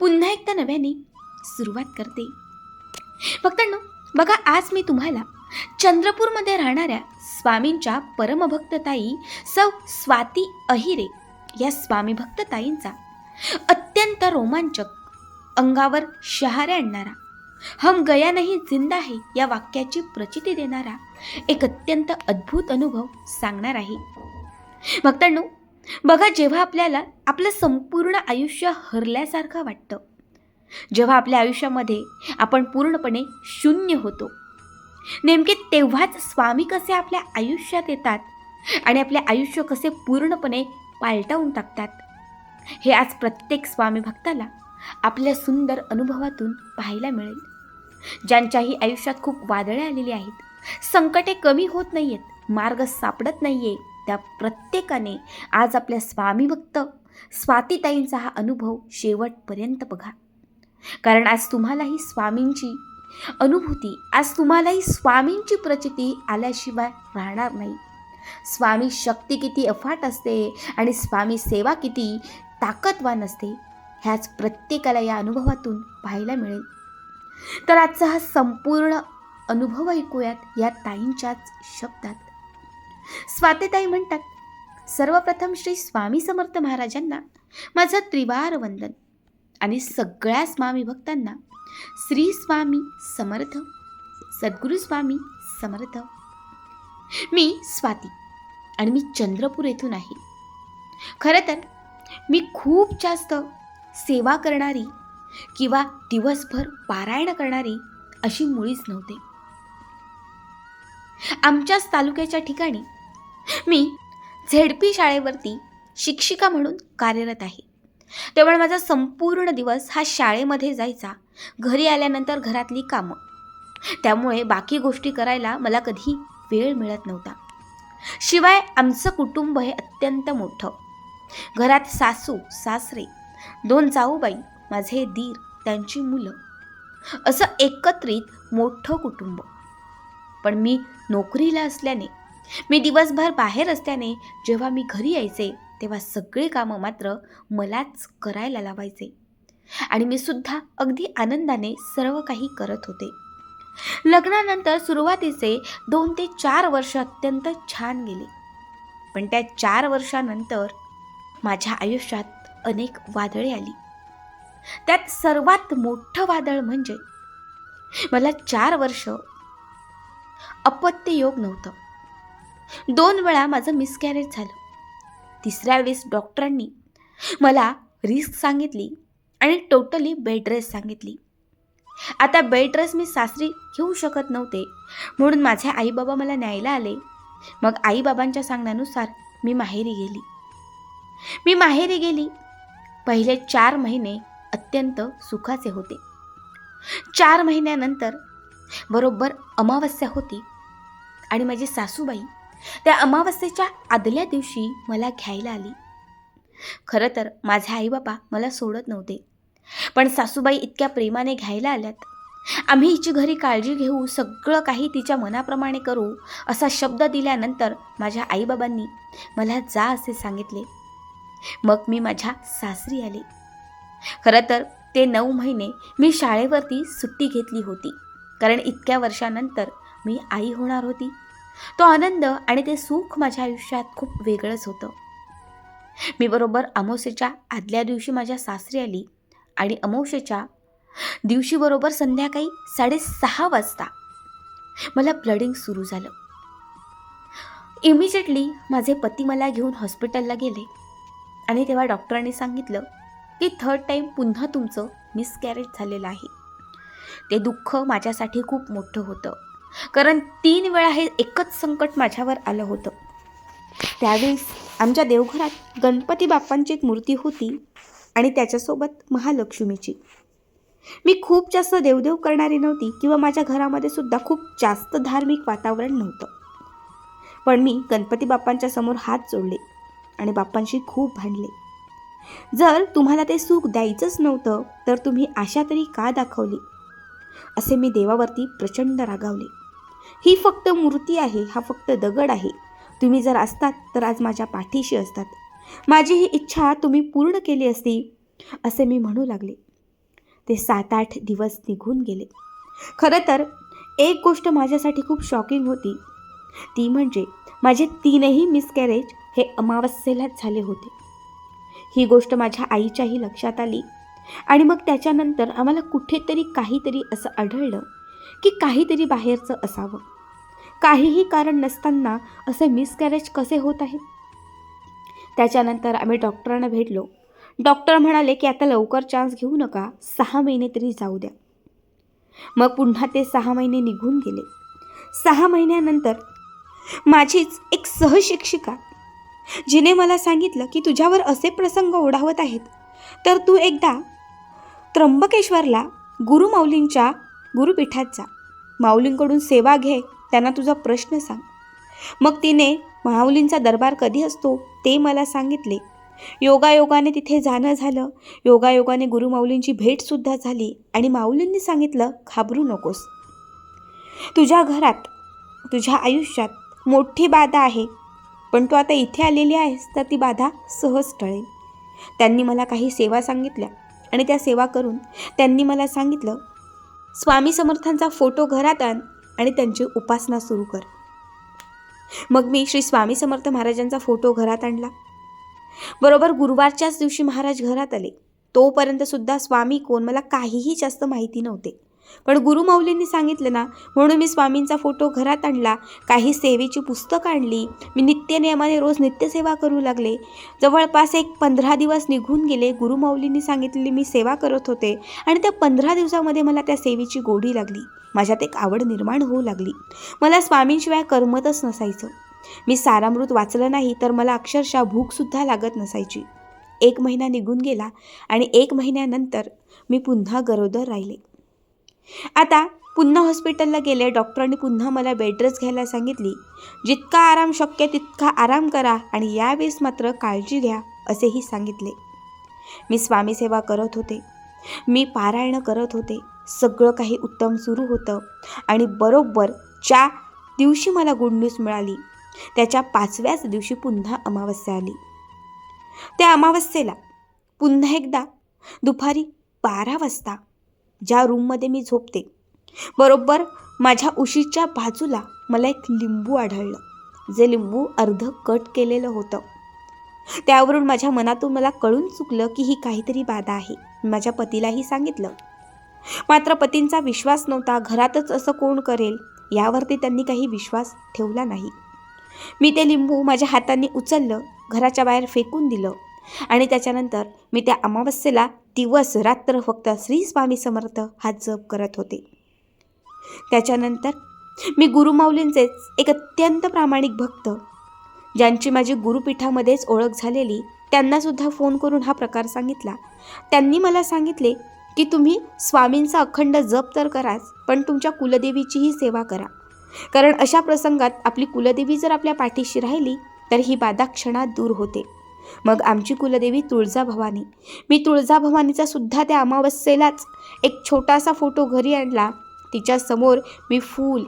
पुन्हा एकदा नव्याने सुरुवात करते. भक्तांनो बघा आज मी तुम्हाला चंद्रपूरमध्ये राहणाऱ्या स्वामींच्या परमभक्तताई सौ स्वाती अहिरे या स्वामी भक्तताईंचा अत्यंत रोमांचक अंगावर शहारे आणणारा हम गया नाही जिंदा आहे या वाक्याची प्रचिती देणारा एक अत्यंत अद्भुत अनुभव सांगणार आहे. भक्तांनो बघा जेव्हा आपल्याला आपलं संपूर्ण आयुष्य हरल्यासारखं वाटतं जेव्हा आपल्या आयुष्यामध्ये आपण पूर्णपणे शून्य होतो. नेमके तेव्हाच स्वामी कसे आपल्या आयुष्यात येतात आणि आपले आयुष्य कसे पूर्णपणे पालटावून टाकतात हे आज प्रत्येक स्वामी भक्ताला आपल्या सुंदर अनुभवातून पाहायला मिळेल. ज्यांच्याही आयुष्यात खूप वादळे आलेली आहेत संकटे कमी होत नाही आहेत मार्ग सापडत नाही आहे त्या प्रत्येकाने आज आपल्या स्वामी भक्त स्वातीताईंचा हा अनुभव शेवटपर्यंत बघा. कारण आज तुम्हालाही स्वामींची अनुभूती आज तुम्हालाही स्वामींची प्रचिती आल्याशिवाय राहणार नाही. स्वामी शक्ती किती अफाट असते आणि स्वामी सेवा किती ताकदवान असते ह्याच प्रत्येकाला या अनुभवातून पाहायला मिळेल. तर आजचा हा संपूर्ण अनुभव ऐकूयात या ताईंच्याच शब्दात. स्वातेताई म्हणतात सर्वप्रथम श्री स्वामी समर्थ महाराजांना माझं त्रिवार वंदन आणि सगळ्या स्वामी भक्तांना श्री स्वामी समर्थ सद्गुरू स्वामी समर्थ. मी स्वाती आणि मी चंद्रपूर येथून आहे. खरं तर मी खूप जास्त सेवा करणारी किंवा दिवसभर पारायण करणारी अशी मुळीच नव्हते. आमच्याच तालुक्याच्या ठिकाणी मी झेडपी शाळेवरती शिक्षिका म्हणून कार्यरत आहे. त्यामुळे माझा संपूर्ण दिवस हा शाळेमध्ये जायचा. घरी आल्यानंतर घरातली कामं. त्यामुळे बाकी गोष्टी करायला मला कधी वेळ मिळत नव्हता. शिवाय आमचं कुटुंब हे अत्यंत मोठं. घरात सासू सासरे दोन जाऊबाई माझे दीर त्यांची मुलं. असं एकत्रित मोठं कुटुंब. पण मी नोकरीला असल्याने मी दिवसभर बाहेर असल्याने जेव्हा मी घरी यायचे तेव्हा सगळी कामं मात्र मलाच करायला लावायचे. आणि मी सुद्धा अगदी आनंदाने सर्व काही करत होते. लग्नानंतर सुरुवातीचे दोन ते चार वर्ष अत्यंत छान गेले. पण त्या चार वर्षानंतर माझ्या आयुष्यात अनेक वादळे आली. त्यात सर्वात मोठं वादळ म्हणजे मला चार वर्ष अपत्य योग नव्हतं. दोन वेळा माझं मिसकॅरेज झालं. तिसऱ्या वेळेस डॉक्टरांनी मला रिस्क सांगितली आणि टोटली बेड रेस्ट सांगितली. आता बेड रेस्ट मी सासरी घेऊ शकत नव्हते म्हणून माझे आईबाबा मला न्यायला आले. मग आईबाबांच्या सांगण्यानुसार मी माहेरी गेली. मी माहेरी गेली. पहिले चार महिने अत्यंत सुखाचे होते. चार महिन्यानंतर बरोबर अमावस्या होती आणि माझी सासूबाई त्या अमावस्येच्या आदल्या दिवशी मला घ्यायला आली. खरं तर माझे आईबाबा मला सोडत नव्हते. पण सासूबाई इतक्या प्रेमाने घ्यायला आल्यात. आम्ही हिची घरी काळजी घेऊ सगळं काही तिच्या मनाप्रमाणे करू असा शब्द दिल्यानंतर माझ्या आईबाबांनी मला जा असे सांगितले. मग मी माझ्या सासरी आले. खरं तर ते नऊ महिने मी शाळेवरती सुट्टी घेतली होती. कारण इतक्या वर्षानंतर मी आई होणार होती. तो आनंद आणि ते सुख माझ्या आयुष्यात खूप वेगळंच होतं. मी बरोबर अमावस्येच्या आदल्या दिवशी माझ्या सासरी आली आणि अमावस्येच्या दिवशी बरोबर संध्याकाळी साडेसहा वाजता मला ब्लडिंग सुरू झालं. इमिजिएटली माझे पती मला घेऊन हॉस्पिटलला गेले आणि तेव्हा डॉक्टरांनी सांगितलं की थर्ड टाईम पुन्हा तुमचं मिसकॅरेज झालेलं आहे. ते दुःख माझ्यासाठी खूप मोठं होतं. कारण तीन वेळा हे एकच संकट माझ्यावर आलं होतं. त्यावेळेस आमच्या देवघरात गणपती बाप्पांची एक मूर्ती होती आणि त्याच्यासोबत महालक्ष्मीची. मी खूप जास्त देवदेव करणारी नव्हती किंवा माझ्या घरामध्ये सुद्धा खूप जास्त धार्मिक वातावरण नव्हतं. पण मी गणपती बाप्पांच्या समोर हात जोडले आणि बाप्पांशी खूप भांडले. जर तुम्हाला ते सुख द्यायचंच नव्हतं तर तुम्ही आशा तरी का दाखवली? असे मी देवावरती प्रचंड रागावले. ही फक्त मूर्ती आहे हा फक्त दगड आहे. तुम्ही जर असतात तर आज माझ्या पाठीशी असतात. माझी ही इच्छा तुम्ही पूर्ण केली असती असे मी म्हणू लागले. ते सात आठ दिवस निघून गेले. खरं तर एक गोष्ट माझ्यासाठी खूप शॉकिंग होती. ती म्हणजे माझे तीनही मिसकॅरेज हे अमावस्येलाच झाले होते. ही गोष्ट माझ्या आईच्याही लक्षात आली आणि मग त्याच्यानंतर आम्हाला कुठेतरी काहीतरी असं आढळलं. की काहीतरी बाहेरचं असावं. काहीही कारण नसताना असे मिसकॅरेज कसे होत आहेत त्याच्यानंतर आम्ही डॉक्टरांना भेटलो. डॉक्टर म्हणाले की आता लवकर चान्स घेऊ नका. सहा महिने तरी जाऊ द्या. मग पुन्हा ते सहा महिने निघून गेले. सहा महिन्यानंतर माझीच एक सहशिक्षिका जिने मला सांगितलं की तुझ्यावर असे प्रसंग ओढावत आहेत. तर तू एकदा त्र्यंबकेश्वरला गुरुमाऊलींच्या गुरुपीठात जा. माऊलींकडून सेवा घे त्यांना तुझा प्रश्न सांग. मग तिने माऊलींचा दरबार कधी असतो ते मला सांगितले. योगायोगाने तिथे जाणं झालं. योगायोगाने गुरुमाऊलींची भेटसुद्धा झाली आणि माऊलींनी सांगितलं घाबरू नकोस. तुझ्या घरात तुझ्या आयुष्यात मोठी बाधा आहे. पण तू आता इथे आलेली आहेस तर ती बाधा सहज टळेल. त्यांनी मला काही सेवा सांगितल्या आणि त्या सेवा करून त्यांनी मला सांगितलं स्वामी समर्थांचा फोटो घरात आण आणि त्यांची उपासना सुरू कर. मग मी श्री स्वामी समर्थ महाराजांचा फोटो घरात आणला. बरोबर गुरुवारच्याच दिवशी महाराज घरात आले. तोपर्यंत सुद्धा स्वामी कोण मला काहीही जास्त माहिती नव्हते. पण गुरुमाऊलींनी सांगितलं ना म्हणून मी स्वामींचा फोटो घरात आणला काही सेवेची पुस्तकं आणली मी नित्यनियमाने रोज नित्यसेवा करू लागले. जवळपास एक पंधरा दिवस निघून गेले गुरुमाऊलींनी सांगितलेली मी सेवा करत होते आणि त्या पंधरा दिवसामध्ये मला त्या सेवेची गोडी लागली. माझ्यात एक आवड निर्माण होऊ लागली. मला स्वामींशिवाय करमतच नसायचं. मी सारामृत वाचलं नाही तर मला अक्षरशः भूकसुद्धा लागत नसायची. एक महिना निघून गेला आणि एक महिन्यानंतर मी पुन्हा गरोदर राहिले. आता पुन्हा हॉस्पिटलला गेले डॉक्टरांनी पुन्हा मला बेडरेस घ्यायला सांगितली. जितका आराम शक्य तितका आराम करा आणि यावेळेस मात्र काळजी घ्या असेही सांगितले. मी स्वामी सेवा करत होते. मी पारायणं करत होते. सगळं काही उत्तम सुरू होतं आणि बरोबर ज्या दिवशी मला गुड न्यूज मिळाली त्याच्या पाचव्याच दिवशी पुन्हा अमावस्या आली. त्या अमावस्येला पुन्हा एकदा दुपारी बारा वाजता ज्या रूममध्ये मी झोपते. बरोबर माझ्या उशीच्या बाजूला मला एक लिंबू आढळलं. जे लिंबू अर्ध कट केलेलं होतं. त्यावरून माझ्या मनातून मला कळून चुकलं की ही काहीतरी बाधा आहे. माझ्या पतीलाही सांगितलं. मात्र पतींचा विश्वास नव्हता घरातच असं कोण करेल? यावरती त्यांनी काही विश्वास ठेवला नाही. मी ते लिंबू माझ्या हातांनी उचललं घराच्या बाहेर फेकून दिलं. आणि त्याच्यानंतर मी त्या अमावस्येला दिवस रात्र फक्त श्री स्वामी समर्थ हा जप करत होते. त्याच्यानंतर मी गुरुमाऊलींचेच एक अत्यंत प्रामाणिक भक्त ज्यांची माझी गुरुपीठामध्येच ओळख झालेली त्यांनासुद्धा फोन करून हा प्रकार सांगितला. त्यांनी मला सांगितले की तुम्ही स्वामींचा अखंड जप तर कराच पण तुमच्या कुलदेवीचीही सेवा करा. कारण अशा प्रसंगात आपली कुलदेवी जर आपल्या पाठीशी राहिली तर ही बाधा क्षणात दूर होते. मग आमची कुलदेवी तुळजाभवानी मी तुळजाभवानीचा सुद्धा त्या अमावस्येलाच एक छोटासा फोटो घरी आणला. तिच्यासमोर मी फूल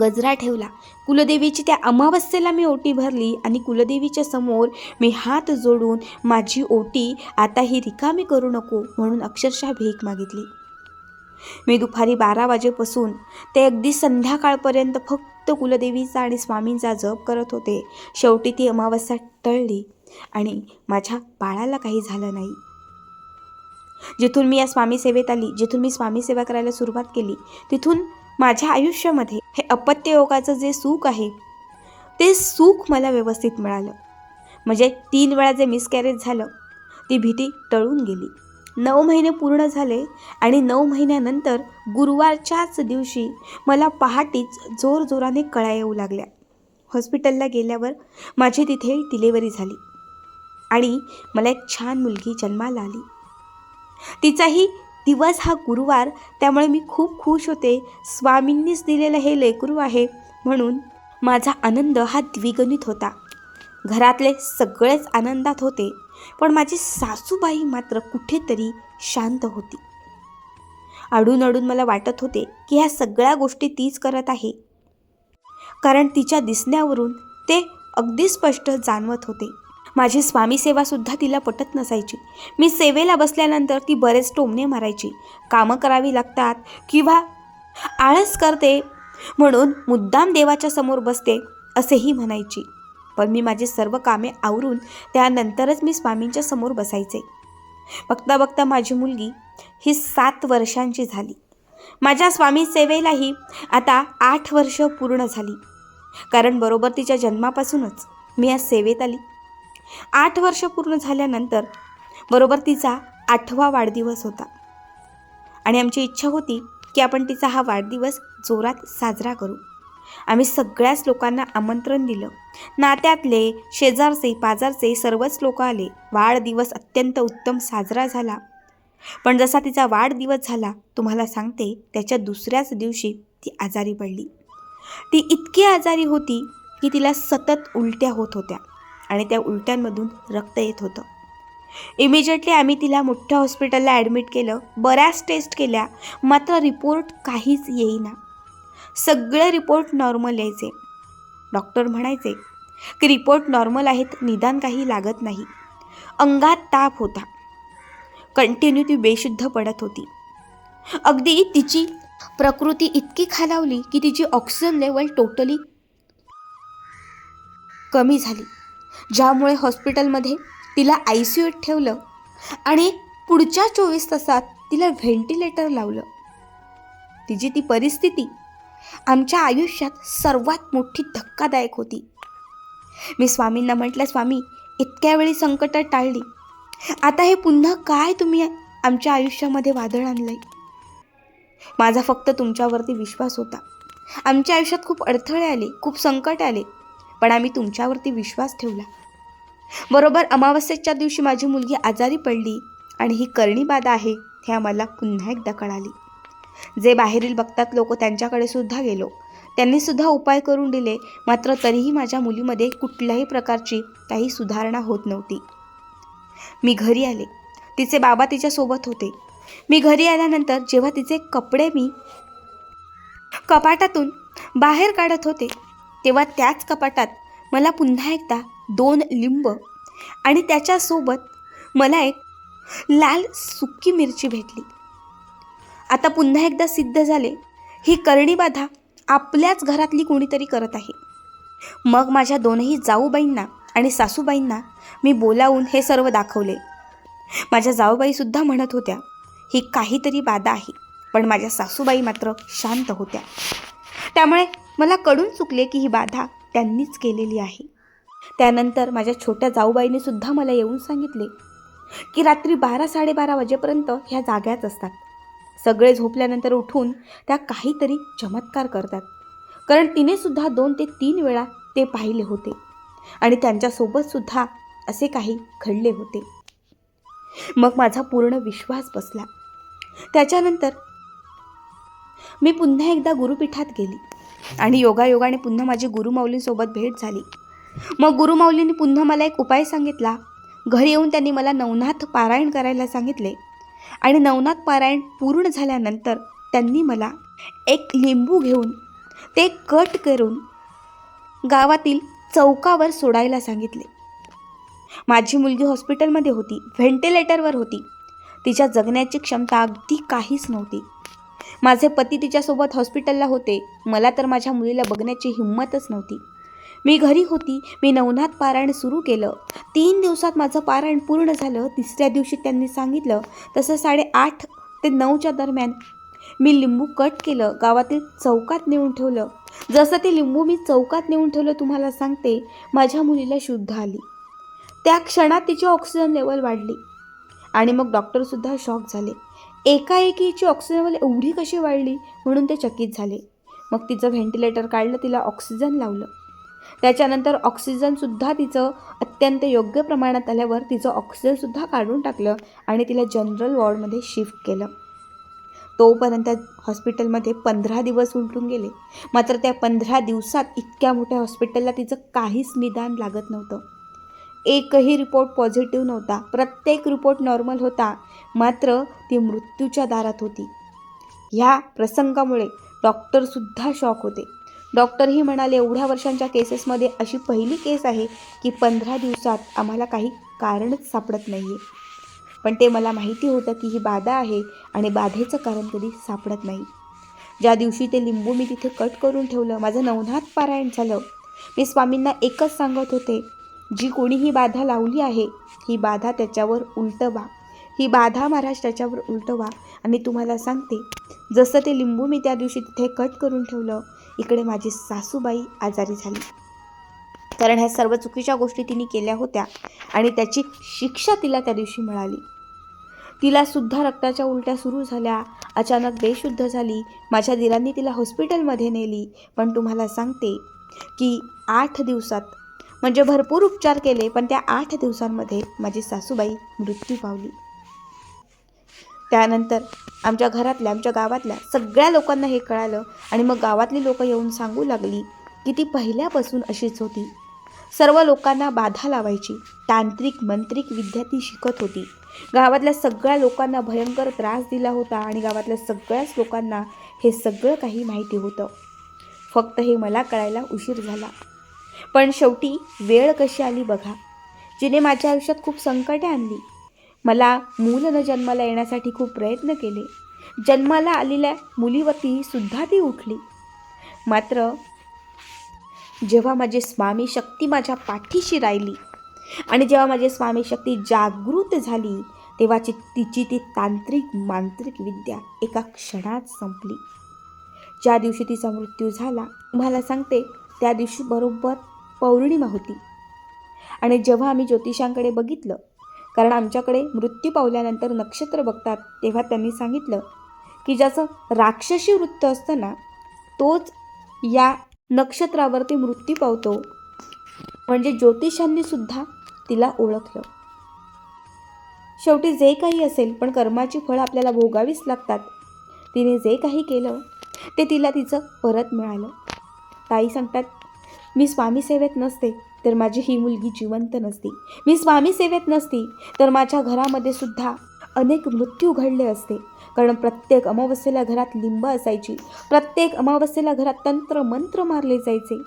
गजरा ठेवला. कुलदेवीची त्या अमावस्येला मी ओटी भरली आणि कुलदेवीच्या समोर मी हात जोडून माझी ओटी आता ही रिकामी करू नको म्हणून अक्षरशः भीक मागितली. मी दुपारी बारा वाजेपासून ते अगदी संध्याकाळपर्यंत फक्त कुलदेवीचा आणि स्वामींचा जप करत होते. शेवटी ती अमावस्या टळली. आणि माझ्या बाळाला काही झालं नाही. जिथून मी या स्वामी सेवेत आली जिथून मी स्वामी सेवा करायला सुरुवात केली तिथून माझ्या आयुष्यामध्ये हे अपत्य योगाचं जे सुख आहे ते सुख मला व्यवस्थित मिळालं. म्हणजे तीन वेळा जे मिसकॅरेज झालं ती भीती टळून गेली. नऊ महिने पूर्ण झाले आणि नऊ महिन्यानंतर गुरुवारच्याच दिवशी मला पहाटेच जोरजोराने कळा येऊ लागल्या. हॉस्पिटलला गेल्यावर माझी तिथे डिलेवरी झाली. आणि मला एक छान मुलगी जन्माला आली. तिचाही दिवस हा गुरुवार त्यामुळे मी खूप खुश होते. स्वामींनीच दिलेलं हे लेकरू आहे म्हणून माझा आनंद हा द्विगणित होता. घरातले सगळेच आनंदात होते पण माझी सासूबाई मात्र कुठेतरी शांत होती. अडून अडून मला वाटत होते की ह्या सगळ्या गोष्टी तीच करत आहे. कारण तिच्या दिसण्यावरून ते अगदी स्पष्ट जाणवत होते. माझी स्वामी सेवासुद्धा तिला पटत नसायची. मी सेवेला बसल्यानंतर ती बरेच टोमणे मारायची. कामं करावी लागतात किंवा आळस करते म्हणून मुद्दाम देवाच्या समोर बसते असेही म्हणायची. पण मी माझी सर्व कामे आवरून त्यानंतरच मी स्वामींच्या समोर बसायचे. बघता बघता माझी मुलगी ही सात वर्षांची झाली. माझ्या स्वामी सेवेलाही आता आठ वर्ष पूर्ण झाली. कारण बरोबर तिच्या जन्मापासूनच मी आज सेवेत आली. आठ वर्ष पूर्ण झाल्यानंतर बरोबर तिचा आठवा वाढदिवस होता. आणि आमची इच्छा होती की आपण तिचा हा वाढदिवस जोरात साजरा करू. आम्ही सगळ्याच लोकांना आमंत्रण दिलं. नात्यातले शेजारचे पाजारचे सर्वच लोक आले. वाढदिवस अत्यंत उत्तम साजरा झाला. पण जसा तिचा वाढदिवस झाला तुम्हाला सांगते त्याच्या दुसऱ्याच दिवशी ती आजारी पडली. ती इतकी आजारी होती की तिला सतत उलट्या होत होत्या. आणि त्या उलट्यांमधून रक्त येत होतं. इमिजिएटली आम्ही तिला मोठ्या हॉस्पिटलला ॲडमिट केलं. बऱ्याच टेस्ट केल्या. मात्र रिपोर्ट काहीच येईना. सगळे रिपोर्ट नॉर्मल यायचे. डॉक्टर म्हणायचे की रिपोर्ट नॉर्मल आहेत निदान काही लागत नाही. अंगात ताप होता. कंटिन्यू ती बेशुद्ध पडत होती. अगदी तिची प्रकृती इतकी खालावली की तिची ऑक्सिजन लेवल टोटली कमी झाली. ज्यामुळे हॉस्पिटलमध्ये तिला आय सी यूत ठेवलं आणि पुढच्या चोवीस तासात तिला व्हेंटिलेटर लावलं. तिची ती परिस्थिती आमच्या आयुष्यात सर्वात मोठी धक्कादायक होती. मी स्वामींना म्हटलं स्वामी इतक्या वेळी संकटं टाळली. आता हे पुन्हा काय तुम्ही आमच्या आयुष्यामध्ये वादळ आणलंय? माझा फक्त तुमच्यावरती विश्वास होता. आमच्या आयुष्यात खूप अडथळे आले खूप संकट आले. पण आम्ही तुमच्यावरती विश्वास ठेवला. बरोबर अमावस्येच्या दिवशी माझी मुलगी आजारी पडली आणि ही करणी बाधा आहे हे आम्हाला पुन्हा एकदा कळाली. जे बाहेरील बघतात लोक त्यांच्याकडे सुद्धा गेलो. त्यांनी सुद्धा उपाय करून दिले मात्र तरीही माझ्या मुलीमध्ये कुठल्याही प्रकारची काही सुधारणा होत नव्हती. मी घरी आले. तिचे बाबा तिच्यासोबत होते. मी घरी आल्यानंतर जेव्हा तिचे कपडे मी कपाटातून बाहेर काढत होते तेव्हा त्याच कपाटात मला पुन्हा एकदा दोन लिंब आणि त्याच्यासोबत मला एक लाल सुकी मिरची भेटली. आता पुन्हा एकदा सिद्ध झाले ही करणी बाधा आपल्याच घरातली कोणीतरी करत आहे. मग माझ्या दोनही जाऊबाईंना आणि सासूबाईंना मी बोलावून हे सर्व दाखवले. माझ्या जाऊबाईसुद्धा म्हणत होत्या ही काहीतरी बाधा आहे. पण माझ्या सासूबाई मात्र शांत होत्या. त्यामुळे मला कळून चुकले की ही बाधा त्यांनीच केलेली आहे. त्यानंतर माझ्या छोट्या जाऊबाईने सुद्धा मला येऊन सांगितले की रात्री बारा साडेबारा वाजेपर्यंत ह्या जाग्याच असतात. सगळे झोपल्यानंतर उठून त्या काहीतरी चमत्कार करतात. कारण तिने सुद्धा दोन ते तीन वेळा ते पाहिले होते. आणि त्यांच्यासोबत सुद्धा असे काही घडले होते. मग माझा पूर्ण विश्वास बसला. त्याच्यानंतर मी पुन्हा एकदा गुरुपीठात गेली. आणि योगायोगाने पुन्हा माझी गुरुमाऊलींसोबत भेट झाली. मग गुरुमाऊलींनी पुन्हा मला एक उपाय सांगितला. घरी येऊन त्यांनी मला नवनाथ पारायण करायला सांगितले. आणि नवनाथ पारायण पूर्ण झाल्यानंतर त्यांनी मला एक लिंबू घेऊन ते कट करून गावातील चौकावर सोडायला सांगितले. माझी मुलगी हॉस्पिटलमध्ये होती व्हेंटिलेटरवर होती. तिच्या जगण्याची क्षमता अगदी काहीच नव्हती. माझे पती तिच्यासोबत हॉस्पिटलला होते. मला तर माझ्या मुलीला बघण्याची हिंमतच नव्हती. मी घरी होती. मी नवनाथ पारायण सुरू केलं. तीन दिवसात माझं पारायण पूर्ण झालं. तिसऱ्या दिवशी त्यांनी सांगितलं तसं साडेआठ ते नऊच्या दरम्यान मी लिंबू कट केलं गावातील चौकात नेऊन ठेवलं. जसं ते लिंबू मी चौकात नेऊन ठेवलं तुम्हाला सांगते माझ्या मुलीला शुद्ध आली. त्या क्षणात तिची ऑक्सिजन लेवल वाढली. आणि मग डॉक्टरसुद्धा शॉक झाले. एकाएकी हिची ऑक्सिजन लेवल एवढी कशी वाढली म्हणून ते चकित झाले. मग तिचं व्हेंटिलेटर काढलं तिला ऑक्सिजन लावलं. त्याच्यानंतर ऑक्सिजनसुद्धा तिचं अत्यंत योग्य प्रमाणात आल्यावर तिचं ऑक्सिजनसुद्धा काढून टाकलं आणि तिला जनरल वॉर्डमध्ये शिफ्ट केलं. तोपर्यंत हॉस्पिटलमध्ये पंधरा दिवस उलटून गेले. मात्र त्या पंधरा दिवसात इतक्या मोठ्या हॉस्पिटलला तिचं काहीच निदान लागत नव्हतं. एकही रिपोर्ट पॉझिटिव्ह नव्हता. प्रत्येक रिपोर्ट नॉर्मल होता. मात्र ती मृत्यूच्या दारात होती. ह्या प्रसंगामुळे डॉक्टरसुद्धा शॉक होते. डॉक्टरही म्हणाले एवढ्या वर्षांच्या केसेसमध्ये अशी पहिली केस आहे की पंधरा दिवसात आम्हाला काही कारणच सापडत नाही आहे पण ते मला माहिती होतं की ही बाधा आहे आणि बाधेचं कारण कधी सापडत नाही. ज्या दिवशी ते लिंबू मी तिथे कट करून ठेवलं माझं नवनाथ पारायण झालं. मी स्वामींना एकच सांगत होते जी कोणी ही बाधा लावली आहे ही बाधा त्याच्यावर उलटवा. ही बाधा महाराज त्याच्यावर उलटवा आणि तुम्हाला सांगते जसं ते लिंबू मी त्या दिवशी तिथे कट करून ठेवलं इकडे माझी सासूबाई आजारी झाली. कारण ह्या सर्व चुकीच्या गोष्टी तिने केल्या होत्या आणि त्याची शिक्षा तिला त्या दिवशी मिळाली. तिला सुद्धा रक्ताच्या उलट्या सुरू झाल्या अचानक बेशुद्ध झाली माझ्या दिरांनी तिला हॉस्पिटलमध्ये नेली. पण तुम्हाला सांगते की आठ दिवसात म्हणजे भरपूर उपचार केले पण त्या आठ दिवसांमध्ये माझी सासूबाई मृत्यू पावली. त्यानंतर आमच्या घरातल्या आमच्या गावातल्या सगळ्या लोकांना हे कळालं आणि मग गावातली लोकं येऊन सांगू लागली की ती पहिल्यापासून अशीच होती. सर्व लोकांना बाधा लावायची तांत्रिक मंत्रिक विद्या ती शिकत होती. गावातल्या सगळ्या लोकांना भयंकर त्रास दिला होता आणि गावातल्या सगळ्याच लोकांना हे सगळं काही माहिती होतं. फक्त हे मला कळायला उशीर झाला. पण शेवटी वेळ कशी आली बघा. जिने माझ्या आयुष्यात खूप संकटे आणली. मला मूल न जन्माला येण्यासाठी खूप प्रयत्न केले. जन्माला आलेल्या मुलीवरती सुद्धा ती उठली. मात्र जेव्हा माझी स्वामी शक्ती माझ्या पाठीशी राहिली आणि जेव्हा माझी स्वामी शक्ती जागृत झाली तेव्हाची तिची ती तांत्रिक मांत्रिक विद्या एका क्षणात संपली. ज्या दिवशी तिचा मृत्यू झाला तुम्हाला सांगते त्या दिवशी बरोबर पौर्णिमा होती. आणि जेव्हा आम्ही ज्योतिषांकडे बघितलं कारण आमच्याकडे मृत्यू पावल्यानंतर नक्षत्र बघतात तेव्हा त्यांनी सांगितलं की ज्याचं राक्षसी वृत्त असतं ना तोच या नक्षत्रावरती मृत्यू पावतो. म्हणजे ज्योतिषांनी सुद्धा तिला ओळखलं. शेवटी जे काही असेल पण कर्माची फळं आपल्याला भोगावीच लागतात. तिने जे काही केलं ते तिला तिचं परत मिळालं. काही सांगतात मी स्वामी सेवेत नसते तर माझी ही मुलगी जिवंत नसती. मी स्वामी सेवेत नसती तर माझ्या घरामध्ये सुद्धा अनेक मृत्यू घडले असते. कारण प्रत्येक अमावस्येला घरात लिंब असायची. प्रत्येक अमावस्येला घरात तंत्र मंत्र मारले जायचे.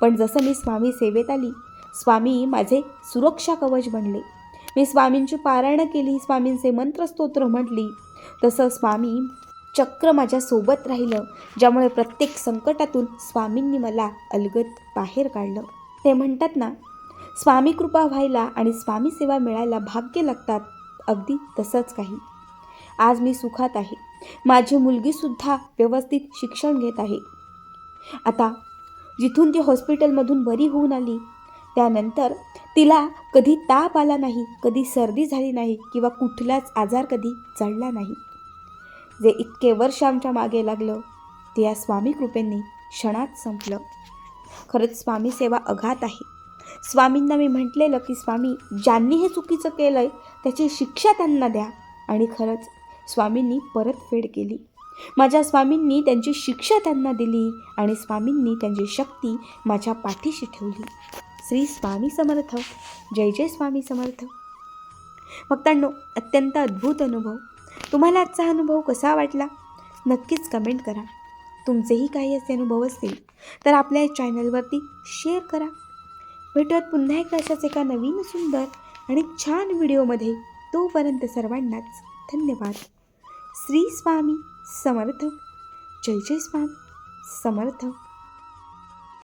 पण जसं मी स्वामी सेवेत आली स्वामी माझे सुरक्षा कवच बनले. मी स्वामींची पारायणं केली स्वामींचे मंत्रस्तोत्र म्हटली तसं स्वामी चक्र माझ्यासोबत राहिलं ज्यामुळे प्रत्येक संकटातून स्वामींनी मला अलगद बाहेर काढलं. ते म्हणतात ना स्वामी कृपा व्हायला आणि स्वामी सेवा मिळायला भाग्य लागतात अगदी तसंच काही. आज मी सुखात आहे. माझी मुलगीसुद्धा व्यवस्थित शिक्षण घेत आहे. आता जिथून ती हॉस्पिटलमधून बरी होऊन आली त्यानंतर तिला कधी ताप आला नाही कधी सर्दी झाली नाही किंवा कुठलाच आजार कधी चढला नाही. जे इतके वर्ष आमच्या मागे लागलं ते या स्वामी कृपेंनी क्षणात संपलं. खरंच स्वामी सेवा अघात आहे. स्वामींना मी म्हटलेलं की स्वामी ज्यांनी हे चुकीचं केलं आहे त्याची शिक्षा त्यांना द्या. आणि खरंच स्वामींनी परतफेड केली. माझ्या स्वामींनी त्यांची शिक्षा त्यांना दिली आणि स्वामींनी त्यांची शक्ती माझ्या पाठीशी ठेवली. श्री स्वामी समर्थ. जय जय स्वामी समर्थ. भक्तांनो अत्यंत अद्भुत अनुभव. तुम्हाला आजचा अनुभव कसा वाटला? नक्कीच कमेंट करा. तुमचेही काही असे अनुभव असतील तर आपल्या या चॅनलवरती शेअर करा. भेटूयात पुन्हा एकदा अशाच एका नवीन सुंदर आणि छान व्हिडिओमध्ये तोपर्यंत सर्वांनाच धन्यवाद. श्री स्वामी समर्थ. जय जय स्वामी समर्थ.